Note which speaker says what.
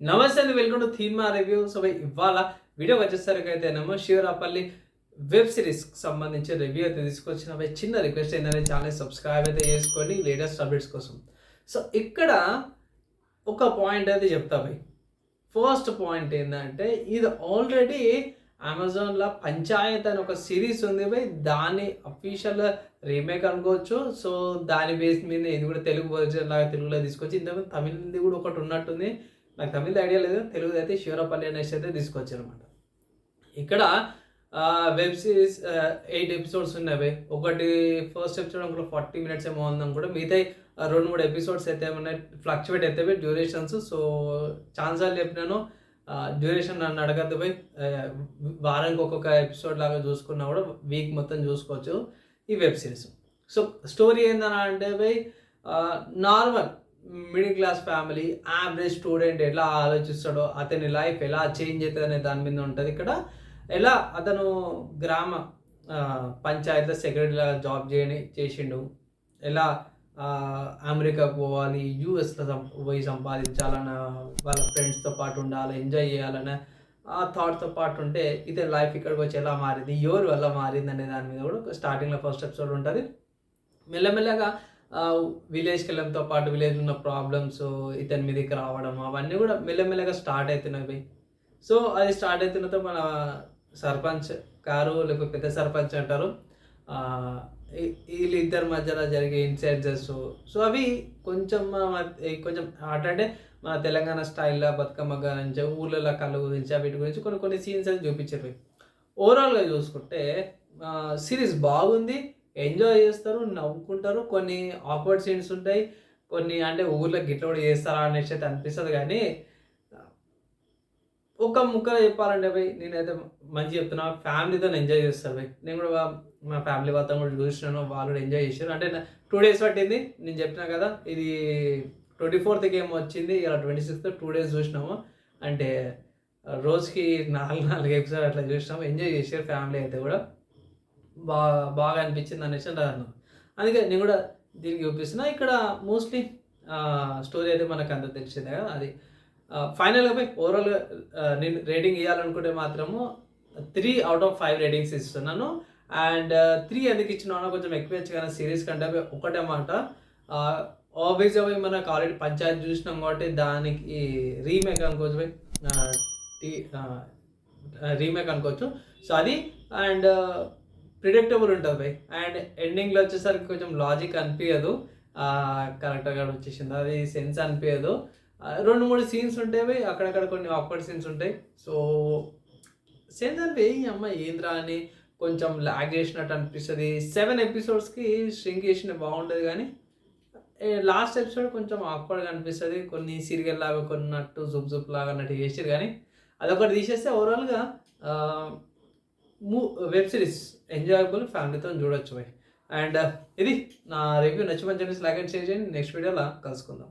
Speaker 1: నమస్తే అండి welcome to థీమా రివ్యూ. సో ఇవాళ వీడియో వచ్చేసరికి అయితే నమో శివరాపల్లి వెబ్ సిరీస్కి సంబంధించి రివ్యూ అయితే తీసుకొచ్చిన చిన్న రిక్వెస్ట్ ఏంటంటే ఛానల్ సబ్స్క్రైబ్ అయితే చేసుకొని లేటెస్ట్ అప్డేట్స్ కోసం. సో ఇక్కడ ఒక పాయింట్ అయితే చెప్తా భయ్. ఫస్ట్ పాయింట్ ఏంటంటే ఇది ఆల్రెడీ అమెజాన్లో పంచాయత్ అని ఒక సిరీస్ ఉంది భయ్. దాని అఫీషియల్ రీమేక్ అనుకోవచ్చు. సో దాని బేస్ మీద ఇది కూడా తెలుగు వర్జన్ లాగా తెలుగులో తీసుకొచ్చి ఇంతకుముందు తమిళది కూడా ఒకటి ఉన్నట్టుంది. నాకు తమిళ ఐడియా లేదు తెలుగు అయితే శివరపల్లి అనేసి అయితే తీసుకొచ్చారు అనమాట ఇక్కడ వెబ్ సిరీస్ ఎయిట్ ఎపిసోడ్స్ ఉన్నాయి ఒకటి ఫస్ట్ ఎపిసోడ్ ఒకటి ఫార్టీ మినిట్స్ ఏమో ఉందని కూడా మిగతా రెండు మూడు ఎపిసోడ్స్ అయితే ఉన్నాయి ఫ్లక్చువేట్ అయితే డ్యూరేషన్స్. సో ఛాన్సాలు చెప్పినాను డ్యూరేషన్ నన్ను అడగద్దు పోయి వారానికి ఒక్కొక్క ఎపిసోడ్ లాగా చూసుకున్నా కూడా వీక్ మొత్తం చూసుకోవచ్చు ఈ వెబ్ సిరీస్. సో స్టోరీ ఏందని అంటే పోయి normal middle class family average student ఎలా ఆలోచిస్తాడో అతని లైఫ్ ఎలా చేంజ్ అవుతుంది అనే దాని మీద ఉంటుంది. ఇక్కడ ఎలా అతను గ్రామ పంచాయతీ సెక్రటరీ జాబ్ చేయని చేసిండు. ఎలా అమెరికా పోవాలి యూఎస్లో పోయి సంపాదించాలన్న వాళ్ళ ఫ్రెండ్స్తో పాటు ఉండాలి ఎంజాయ్ చేయాలన్న ఆ థాట్తో పాటు ఉంటే ఇతని లైఫ్ ఇక్కడికి వచ్చి ఎలా మారింది ఎవరు వల్ల మారింది అనే దాని మీద కూడా స్టార్టింగ్లో ఫస్ట్ ఎపిసోడ్ ఉంటుంది. మెల్లమెల్లగా విలేజ్కి వెళ్ళడంతో పాటు విలేజ్ ఉన్న ప్రాబ్లమ్స్ ఇతని మీదకి రావడం అవన్నీ కూడా మెల్లమెల్లగా స్టార్ట్ అవుతున్నాయి సో అది స్టార్ట్ అవుతున్నతో మన సర్పంచ్ గారు లేకపోతే పెద్ద సర్పంచ్ అంటారు. వీళ్ళిద్దరి మధ్యలో జరిగే ఇన్సిడెంట్స్ సో అవి కొంచెం కొంచెం అంటే మన తెలంగాణ స్టైల్లో బతుకమ్మ గురించి ఊళ్ళలో కళ్ళు గురించి వీటి గురించి కొన్ని కొన్ని సీన్స్ అది చూపించారు ఓవరాల్గా చూసుకుంటే సిరీస్ బాగుంది. ఎంజాయ్ చేస్తారు నవ్వుకుంటారు. కొన్ని ఆక్వర్డ్ సీన్స్ ఉంటాయి. కొన్ని అంటే ఊర్లో గిట్ల కూడా చేస్తారా అనేసి అయితే అనిపిస్తుంది కానీ ఒక ముక్కలో చెప్పాలంటే పోయి నేనైతే మంచి చెప్తున్నా ఫ్యామిలీతో ఎంజాయ్ చేస్తారు పోయి నేను కూడా మా ఫ్యామిలీ వాళ్ళతో కూడా చూసినాను వాళ్ళు కూడా ఎంజాయ్ చేశారు. అంటే టూ డేస్ పట్టింది నేను చెప్పినా కదా ఇది ట్వంటీ ఫోర్త్కి ఏమో వచ్చింది ఇలా ట్వంటీ సిక్స్త్ టూ డేస్ చూసినాము. అంటే రోజుకి నాలుగు నాలుగు ఎపిసోడ్ అట్లా చూసినాము. ఎంజాయ్ చేశారు ఫ్యామిలీ అయితే కూడా. బాగా బాగా అనిపించింది అనేసి అన్నాను అందుకే నేను కూడా దీనికి చూపిస్తున్నా ఇక్కడ మోస్ట్లీ స్టోరీ అయితే మనకు అంత తెలిసిందే కదా. అది ఫైనల్గా పోయి ఓవరాల్గా నేను రేటింగ్ ఇవ్వాలనుకుంటే మాత్రము three out of five ratings ఇస్తున్నాను. అండ్ త్రీ ఎందుకు ఇచ్చినా కొంచెం ఎక్కువ ఇచ్చి కానీ సిరీస్ కంటే ఒకటే మాట. ఆబ్వియస్గా పోయి మనకు ఆల్రెడీ పంచాయతీ చూసినాం కాబట్టి దానికి రీమేక్ అనుకోవచ్చు పోయి రీమేక్ అనుకోవచ్చు. సో అది అండ్ ప్రిడిక్టబుల్ ఉంటుంది. బై అండ్ ఎండింగ్లో వచ్చేసరికి కొంచెం లాజిక్ అనిపించదు కరెక్ట్గా వచ్చేసింది. అది సెన్స్ అనిపించదు రెండు మూడు సీన్స్ ఉంటాయి అక్కడక్కడ కొన్ని ఆక్వర్డ్ సీన్స్ ఉంటాయి. సో సెన్స్ అనిపి అమ్మ ఏంద్రా అని కొంచెం లాగ్ చేసినట్టు అనిపిస్తుంది. సెవెన్ ఎపిసోడ్స్కి స్ట్రింగ్ చేసిన బాగుంటుంది కానీ లాస్ట్ ఎపిసోడ్ కొంచెం ఆక్వర్డ్గా అనిపిస్తుంది. కొన్ని సీరియల్ లాగా కొన్నట్టు జుప్ జుప్ లాగా అన్నట్టు చేసారు కానీ అదొకటి తీసేస్తే ఓవరాల్గా వెబ్ సిరీస్ ఎంజాయబుల్ ఫ్యామిలీతో చూడొచ్చు అండ్ ఇది నా రివ్యూ నచ్చి మంచి లైక్ అండ్ చేయండి. నెక్స్ట్ వీడియోలో కలుసుకుందాం.